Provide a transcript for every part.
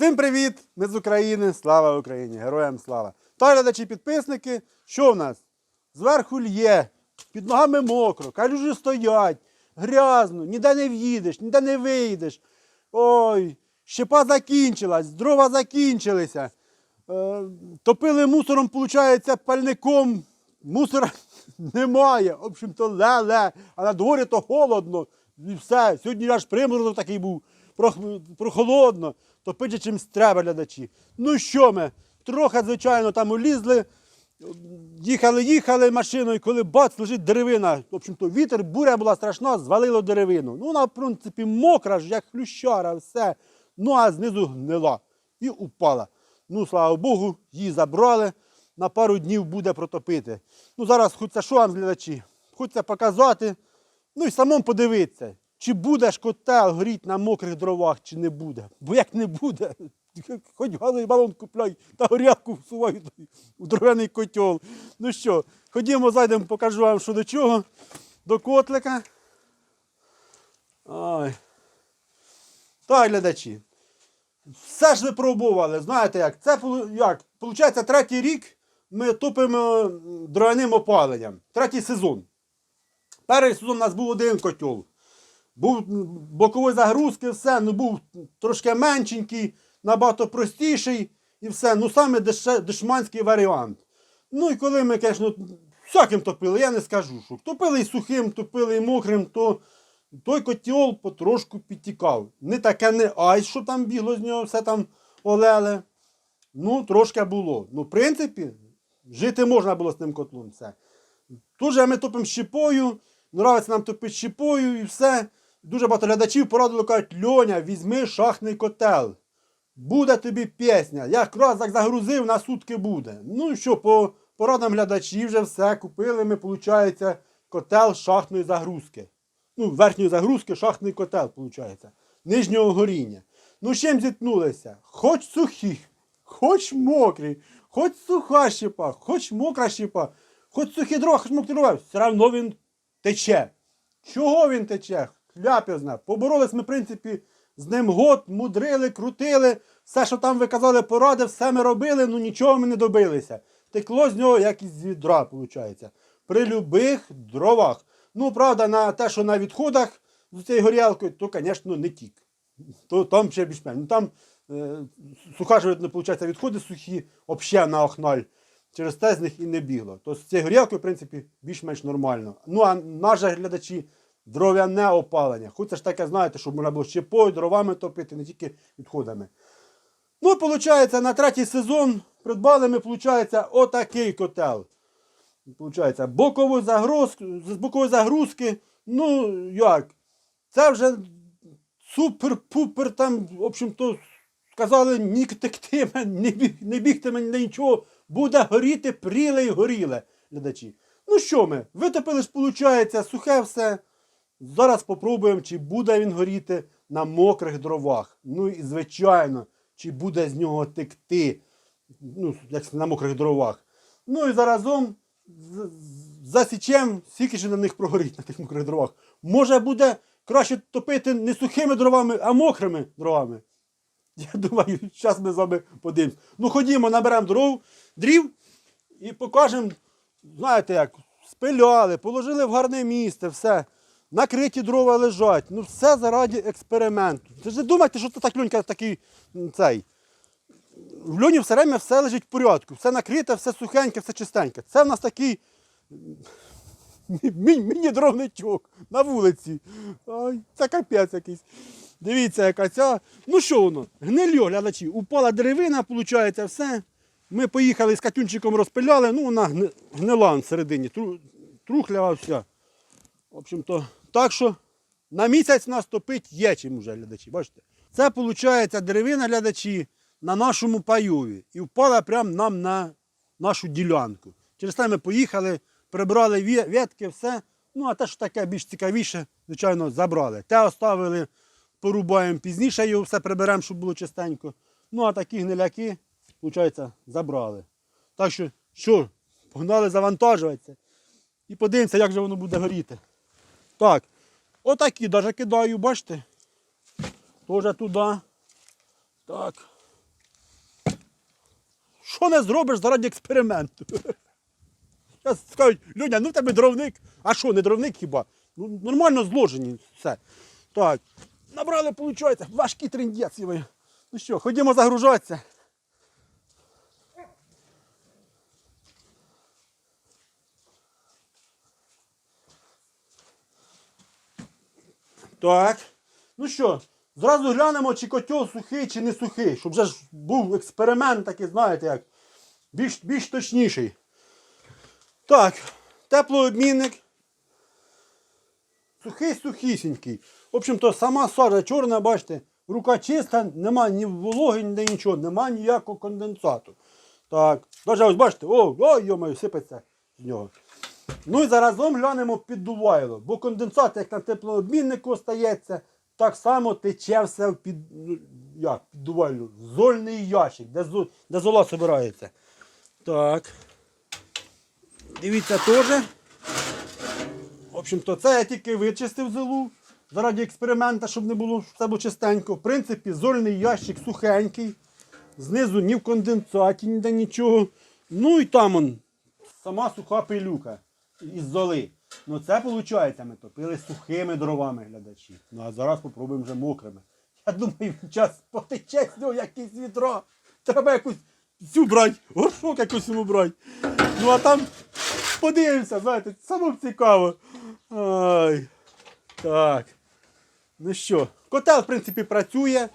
Всім привіт! Ми з України. Слава Україні! Героям слава! Та глядачі підписники, що в нас? Зверху лє, під ногами мокро, калюжі стоять, грязно, ніде не в'їдеш, ніде не вийдеш. Ой, щепа закінчилась, дрова закінчилися. Е, топили мусором, виходить, пальником. Мусора немає. В общем-то, ле-ле. А на дворі то холодно. І все. Сьогодні аж приморозок такий був. Прох- Топити чимсь треба глядачі. Ну що ми? Трохи, звичайно, там улізли. Їхали, їхали машиною, коли бац, лежить деревина. В общем-то, вітер, буря була страшна, звалило деревину. Ну, вона, в принципі, мокра ж, як хлющара, все. Ну, а знизу гнила. І упала. Ну, слава Богу, її забрали. На пару днів буде протопити. Ну, зараз хочеться що вам, глядачі? Хочеться показати. Ну і самому подивитися, чи буде ж котел горіти на мокрих дровах, чи не буде. Бо як не буде, хоч галий балон купляй та горілку всувай у дровяний котел. Ну що, ходімо, зайдемо, покажу вам, що до чого. До котлика. Ой. Так, глядачі. Все ж ви пробували, знаєте як? Це як? Получається, третій рік ми топимо дров'яним опаленням. Третій сезон. Перший сезон у нас був один котел. Був м, бокової загрузки, все, ну був трошки меншенький, набагато простіший і все. Ну саме дешманський варіант. Ну і коли ми, звісно, всяким топили, я не скажу, що топили і сухим, топили і мокрим, то той котел потрошку підтікав. Не таке не айс, що там бігло з нього, все там олеле. Ну, трошки було. Ну, в принципі, жити можна було з тим котлом. Все. Тут же ми топимо щепою, нравиться нам топити щепою і все. Дуже багато глядачів порадили, кажуть, Льоня, візьми шахтний котел. Буде тобі пісня. Якраз як загрузив, на сутки буде. Ну що, по порадам глядачів вже все купили ми, виходить, котел шахтної загрузки. Ну, верхньої загрузки, шахтний котел, виходить. Нижнього горіння. Ну, чим зіткнулися? Хоч сухі, хоч мокрі, хоч суха щепа, хоч мокра щепа, хоч сухі дрова, хоч мокрі дрова, все одно він тече. Чого він тече? Хляп зна. Поборолись ми, в принципі, з ним год, мудрили, крутили. Все, що там ви казали, поради, все ми робили, ну нічого ми не добилися. Текло з нього, як із відра, виходить. При любих дровах. Ну, правда, на те, що на відходах з цією горілкою, то, звісно, не тік. То там ще більш-менш. Ну, там е, суха ж, виходить, відходи сухі, взагалі на охналь. Через те з них і не бігло. То з цією горілкою, в принципі, більш-менш нормально. Ну, а наші глядачі, дров'яне опалення. Хоч ж таке, знаєте, щоб можна було щепою, дровами топити, не тільки відходами. Ну, виходить, на третій сезон придбали ми, виходить, отакий котел. Получається, бокову загрузку, з бокової загрузки, ну як, це вже супер-пупер там, в общем-то, сказали, ні тектиме, не, біг, не бігтиме ні нічого, буде горіти, пріле і горіле, глядачі. Ну що ми, витопили ж, виходить, сухе все. Зараз попробуємо, чи буде він горіти на мокрих дровах. Ну і звичайно, чи буде з нього текти, ну, як на мокрих дровах. Ну і заразом засічем, скільки ж на них прогорить на тих мокрих дровах. Може буде краще топити не сухими дровами, а мокрими дровами. Я думаю, зараз ми з вами подивимось. Ну ходімо, наберемо дров, дрів і покажемо, знаєте як, спиляли, положили в гарне місце, все. Накриті дрова лежать. Ну все заради експерименту. Ви ж не думайте, що це так льонька такий цей. В льоні все время все лежить в порядку. Все накрите, все сухеньке, все чистеньке. Це в нас такий мі- міні-дровничок на вулиці. Ай, це капець якийсь. Дивіться, яка ця. Ну що воно? Гнильо, глядачі. Упала деревина, виходить, все. Ми поїхали з катюнчиком розпиляли, ну вона гнила всередині, тру- трухлява вся. В общем-то, так що на місяць нас топить є чим уже, глядачі. Бачите? Це виходить деревина, глядачі, на нашому пайові. І впала прямо нам на нашу ділянку. Через те ми поїхали, прибрали ветки, все. Ну, а те, що таке більш цікавіше, звичайно, забрали. Те оставили, порубаємо пізніше, його все приберемо, щоб було чистенько. Ну, а такі гниляки, виходить, забрали. Так що, що, погнали завантажуватися. І подивимося, як же воно буде горіти. Так, отакі навіть кидаю, бачите? Тоже туди. Так. що не зробиш заради експерименту? Зараз скажуть, Люня, ну в тебе дровник. А що, не дровник хіба? Ну, нормально зложені все. Так. Набрали, виходить, важкі трендець. Ну що, ходімо загружатися. Так. Ну що, зразу глянемо, чи котел сухий, чи не сухий, щоб вже ж був експеримент такий, знаєте, як більш, більш точніший. Так, теплообмінник. Сухий сухісінький. В общем-то, сама сажа чорна, бачите, рука чиста, нема ні вологи, ніде нічого, нема ніякого конденсату. Так, даже ось бачите, о, ой, йомаю, сипеться з нього. Ну і заразом глянемо піддувайло, бо конденсат, як на теплообміннику остається, так само тече все в під, ну, як, піддувайло, в зольний ящик, де, зо- де зола збирається. Так. Дивіться теж. В общем-то, це я тільки вичистив золу заради експеримента, щоб не було все було чистенько. В принципі, зольний ящик сухенький. Знизу ні в конденсаті, ніде нічого. Ну і там он, сама суха пилюка із золи. Ну це виходить, ми топили сухими дровами глядачі. Ну а зараз попробуємо вже мокрими. Я думаю, час потече з нього якесь відро. Треба якусь цю брати, горшок якусь йому брати. Ну а там подивимося, знаєте, саме цікаво. Ай. Так. Ну що, котел, в принципі, працює.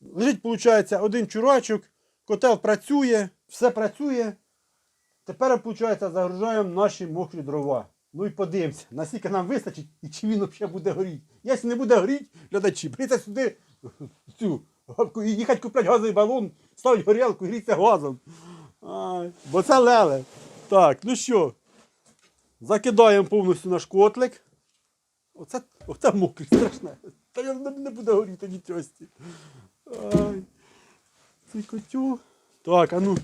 Лежить, виходить, один чурачок, котел працює, все працює. Тепер, виходить, загружаємо наші мокрі дрова. Ну і подивимося, наскільки нам вистачить і чи він взагалі буде горіти. Якщо не буде горіти, глядачі, беріться сюди цю, гавку, і їхати купляти газовий балон, ставить горілку і гріться газом. Ай, бо це леле. Так, ну що, закидаємо повністю наш котлик. Оце, оце мокрий, страшне. Та я не, буде горіти нічого. Ай, цей котю. Так, а ну,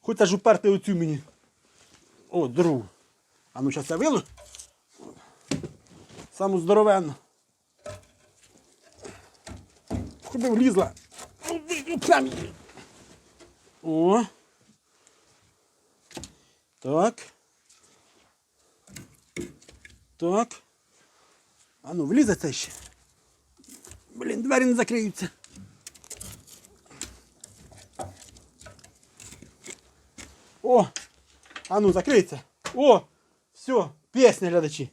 хоч аж уперти оцю мені. О, другу. А ну зараз я вилу. Саму здоровенну. Куди влізла? О. Так. Так. А ну, влізе це ще. Блін, двері не закриються. О! А ну, закрийте. О! Все, пісня, глядачі.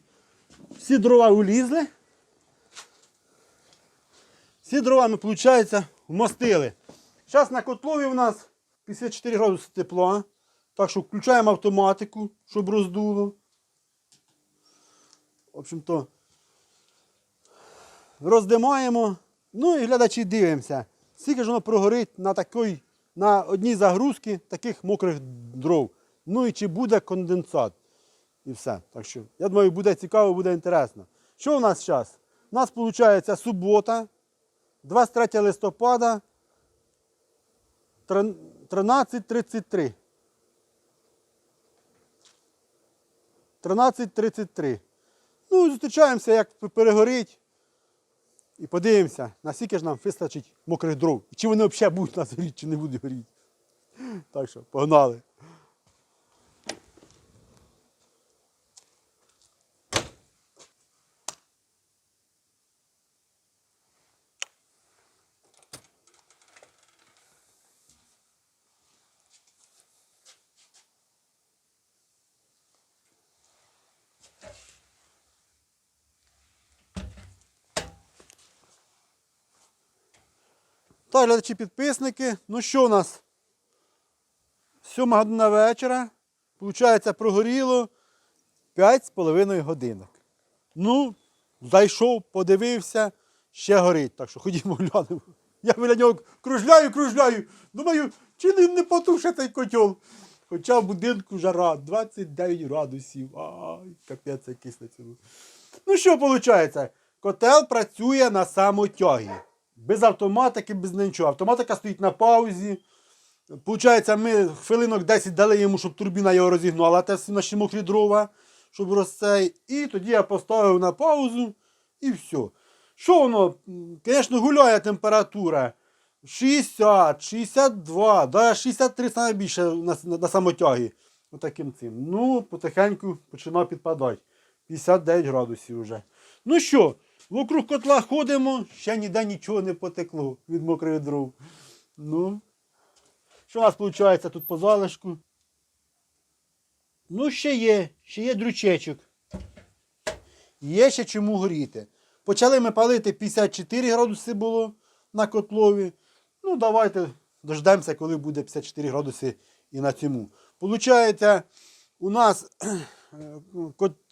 Всі дрова улізли. Всі дрова ми, виходить, вмостили. Зараз на котлові у нас 54 градуси тепла. Так що включаємо автоматику, щоб роздуло. В общем-то, роздимаємо. Ну і глядачі дивимося. Скільки ж воно прогорить на такій, на одній загрузці таких мокрих дров. Ну і чи буде конденсат. І все. Так що, я думаю, буде цікаво, буде інтересно. Що у нас зараз? У нас виходить субота, 23 листопада, 13.33. 13.33. Ну, зустрічаємося, як перегорить. І подивимося, наскільки ж нам вистачить мокрих дров. І чи вони взагалі будуть нас горіти, чи не будуть горіти. Так що, погнали. Так, глядачі підписники. Ну що у нас? Сьома година вечора. Получається, прогоріло 5,5 годинок. Ну, зайшов, подивився, ще горить. Так що ходімо глянемо. Я біля нього кружляю, кружляю. Думаю, чи не, не потуше цей котел. Хоча в будинку жара 29 градусів. Ай, капець якийсь на цьому. Ну що виходить? Котел працює на самотягі. Без автоматики, без нічого. Автоматика стоїть на паузі. Получається, ми хвилинок 10 дали йому, щоб турбіна його розігнала, те всі наші мокрі дрова, щоб розцей. І тоді я поставив на паузу і все. Що воно? Звісно, гуляє температура. 60, 62, да, 63 саме більше на, на, на самотягі. Отаким цим. Ну, потихеньку починав підпадати. 59 градусів вже. Ну що, вокруг котла ходимо, ще ніде нічого не потекло від мокрих дров. Ну, що у нас виходить тут по залишку? Ну, ще є, ще є дрючечок. Є ще чому горіти. Почали ми палити 54 градуси було на котлові. Ну, давайте дождемося, коли буде 54 градуси і на цьому. Получається, у нас е,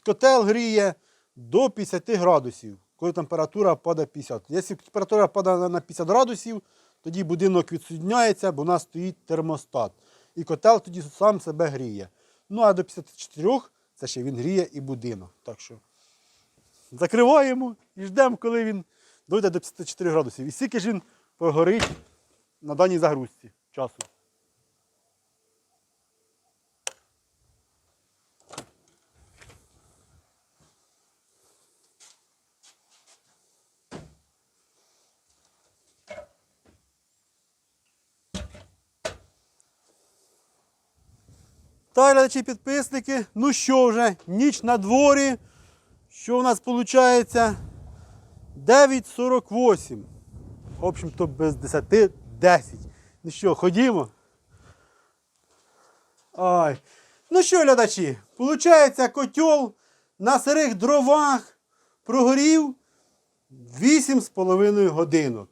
котел гріє до 50 градусів, коли температура падає 50. Якщо температура падає на 50 градусів, тоді будинок відсудняється, бо у нас стоїть термостат. І котел тоді сам себе гріє. Ну а до 54 це ще він гріє і будинок. Так що закриваємо і ждемо, коли він дойде до 54 градусів. І скільки ж він погорить на даній загрузці часу. Так, глядачі підписники. Ну що вже, ніч на дворі. Що у нас виходить? 9.48. В общем-то, без 10 10. Ну що, ходімо? Ай. Ну що, глядачі, виходить, котел на сирих дровах прогорів 8,5 годинок.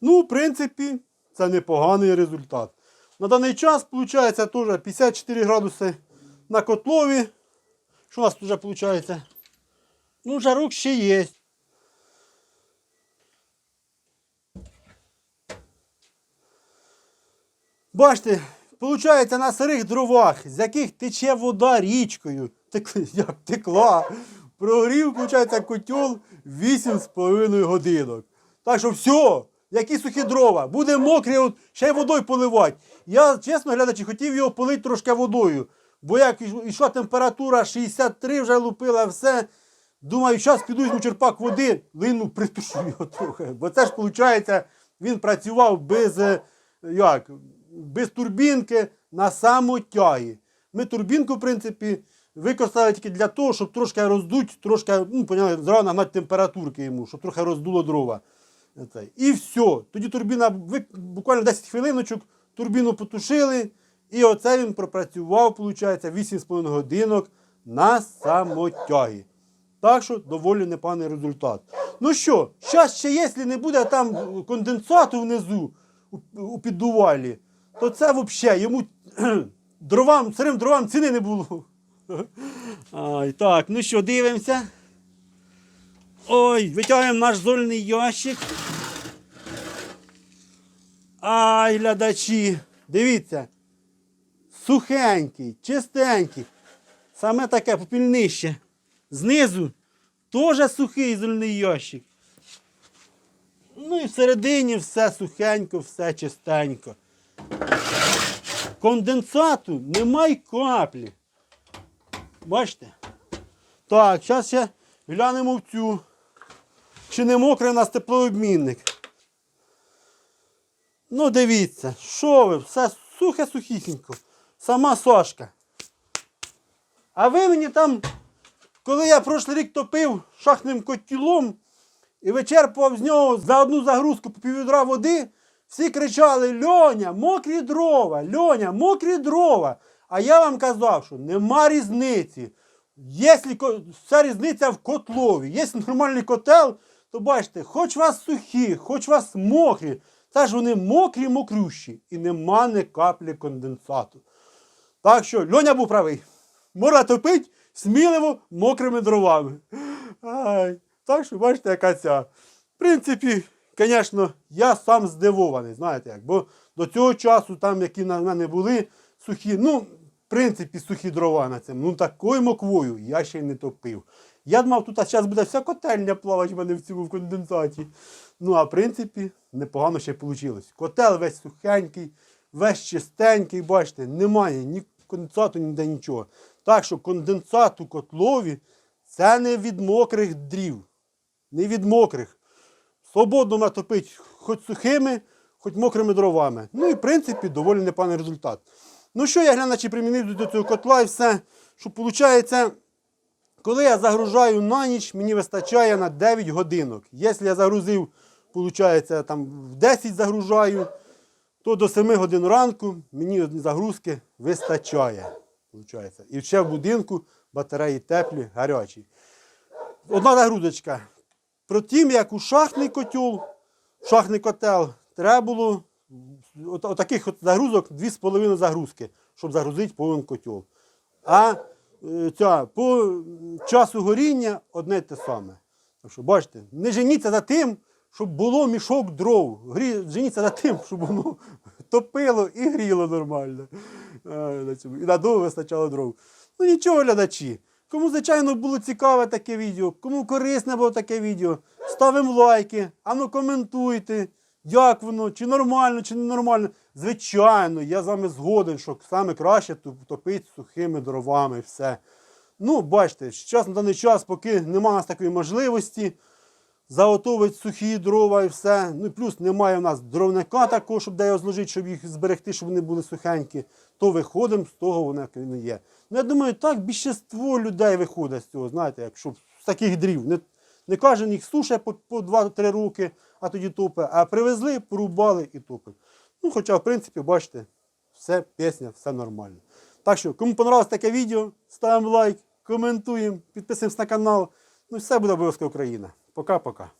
Ну, в принципі, це непоганий результат. На даний час, виходить, теж 54 градуси на котлові. Що у нас тут вже виходить? Ну, жарок ще є. Бачите, виходить, на сирих дровах, з яких тече вода річкою, тек, як текла, прогрів, виходить, котел 8,5 годинок. Так що все, які сухі дрова, буде мокрі, от, ще й водою поливати. Я, чесно глядачі, хотів його полити трошки водою, бо як йшла температура 63 вже лупила все. Думаю, зараз піду візьму черпак води, лину притушу його трохи. Бо це ж виходить, він працював без, е, як, без турбінки на самотягі. Ми турбінку, в принципі, використали тільки для того, щоб трошки роздуть, трошки, ну, поняли, зразу нагнати температурки йому, щоб трохи роздуло дрова. І все. Тоді турбіна буквально 10 хвилиночок, турбіну потушили, і оце він пропрацював, виходить, 8,5 годинок на самотягі. Так що доволі непоганий результат. Ну що, зараз ще, якщо не буде там конденсату внизу у піддувалі, то це взагалі йому дровам, сирим дровам ціни не було. Ай, так, ну що, дивимося. Ой, витягуємо наш зольний ящик. Ай, глядачі, дивіться. Сухенький, чистенький. Саме таке попільнище. Знизу теж сухий зольний ящик. Ну і всередині все сухенько, все чистенько. Конденсату немає каплі. Бачите? Так, зараз ще глянемо в цю. Чи не мокрий у нас теплообмінник. Ну, дивіться, що ви, все сухе-сухісінько. Сама сошка. А ви мені там, коли я прошлий рік топив шахтним котілом і вичерпував з нього за одну загрузку по піввідра води, всі кричали: Льоня, мокрі дрова, Льоня, мокрі дрова. А я вам казав, що нема різниці. Якщо вся різниця в котлові, якщо нормальний котел, то бачите, хоч вас сухі, хоч вас мокрі, це ж вони мокрі, мокрющі, і нема ні каплі конденсату. Так що Льоня був правий. Можна топити сміливо мокрими дровами. Ай, так що бачите, яка ця. В принципі, звісно, я сам здивований, знаєте як. Бо до цього часу, там, які на мене були сухі, ну, принципі, сухі дрова на цьому. Ну, такою моквою я ще й не топив. Я думав, тут зараз буде вся котельня плавати в мене в цьому в конденсаті. Ну, а в принципі, непогано ще вийшло. Котел весь сухенький, весь чистенький, бачите, немає ні конденсату, ніде нічого. Так що конденсат у котлові це не від мокрих дрів, не від мокрих. свободно вона топить хоч сухими, хоч мокрими дровами. Ну і в принципі доволі непоганий результат. Ну що я гляначі примінив до цього котла і все, що виходить, коли я загружаю на ніч, мені вистачає на 9 годинок. Якщо я загрузив, виходить, там в 10 загружаю, то до 7 годин ранку мені загрузки вистачає. Виходить. І ще в будинку батареї теплі, гарячі. Одна загрузочка. Про тим, як у шахтний котел, шахтний котел, треба було от, от таких от загрузок 2,5 загрузки, щоб загрузити повен котел. А е, ця, по часу горіння одне те саме. Так що, бачите, не женіться за тим, щоб було мішок дров. Грі, женіться за тим, щоб воно топило і гріло нормально. Е. І надовго вистачало дров. Ну нічого, глядачі. Кому, звичайно, було цікаве таке відео, кому корисне було таке відео, ставимо лайки, а ну коментуйте, як воно, чи нормально, чи не нормально. Звичайно, я з вами згоден, що саме краще топити сухими дровами і все. Ну, бачите, зараз на даний час, поки немає у нас такої можливості, заготовити сухі дрова і все. Ну плюс немає у нас дровника такого, щоб де його зложити, щоб їх зберегти, щоб вони були сухенькі, то виходимо з того, воно як воно є. Ну, я думаю, так більшість людей виходить з цього, знаєте, якщо з таких дрів. Не, не кожен їх суше по, по 2-3 роки, а тоді топе, а привезли, порубали і топить. Ну, хоча, в принципі, бачите, все пісня, все нормально. Так що, кому понравилось таке відео, ставимо лайк, коментуємо, підписуємось на канал. Ну, все буде обов'язково Україна. Пока-пока.